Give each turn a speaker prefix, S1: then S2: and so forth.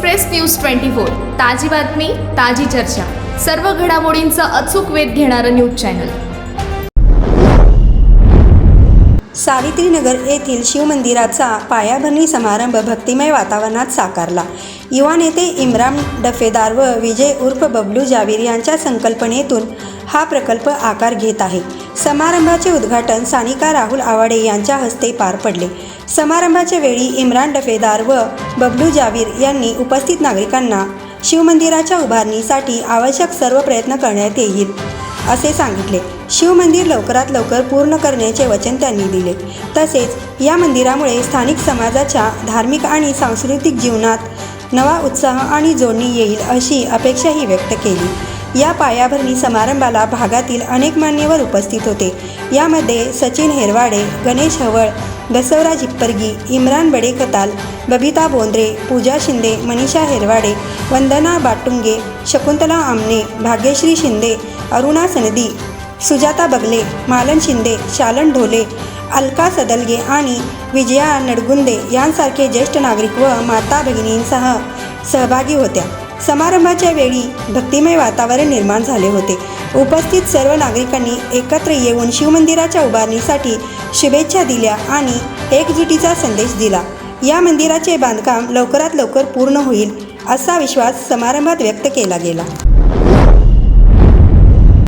S1: Express news twenty four. ताजी बातमी ताजी चर्चा. सर्व घडामोडींचा अचूक वेध घेणारं न्यूज चॅनल.
S2: सावित्रीनगर येथील शिवमंदिराचा पायाभरणी समारंभ भक्तिमय वातावरणात साकारला. युवा नेते इम्रान डफेदार व विजय उर्फ बबलू जावीर यांच्या संकल्पनेतून हा प्रकल्प आकार घेत आहे. समारंभाचे उद्घाटन सानिका राहुल आवाडे यांच्या हस्ते पार पडले. समारंभाच्या वेळी इम्रान डफेदार व बबलू जावीर यांनी उपस्थित नागरिकांना शिवमंदिराच्या उभारणीसाठी आवश्यक सर्व प्रयत्न करण्यात येईल असे सांगितले. शिवमंदिर लवकरात लवकर पूर्ण करण्याचे वचन त्यांनी दिले. तसेच या मंदिरामुळे स्थानिक समाजाच्या धार्मिक आणि सांस्कृतिक जीवनात नवा उत्साह आणि जोडणी येईल अशी अपेक्षाही व्यक्त केली. या पायाभरणी समारंभाला भागातील अनेक मान्यवर उपस्थित होते. यामध्ये सचिन हेरवाडे गणेश हवळ बसवराज हिप्परगी इम्रान बडेकताल बबिता बोंद्रे पूजा शिंदे मनीषा हेरवाडे वंदना बाटुंगे शकुंतला आमने भाग्यश्री शिंदे अरुणा सनदी सुजाता बगले मालन शिंदे शालन ढोले अलका सदलगे आणि विजया नडगुंदे यांसारखे ज्येष्ठ नागरिक व माता भगिनींसह सहभागी होत्या. समारंभाच्या वेळी भक्तिमय वातावरण निर्माण झाले होते. उपस्थित सर्व नागरिकांनी एकत्र येऊन शिवमंदिराच्या उभारणीसाठी शुभेच्छा दिल्या आणि एकजुटीचा संदेश दिला. या मंदिराचे बांधकाम लवकरात लवकर पूर्ण होईल असा विश्वास समारंभात व्यक्त केला गेला.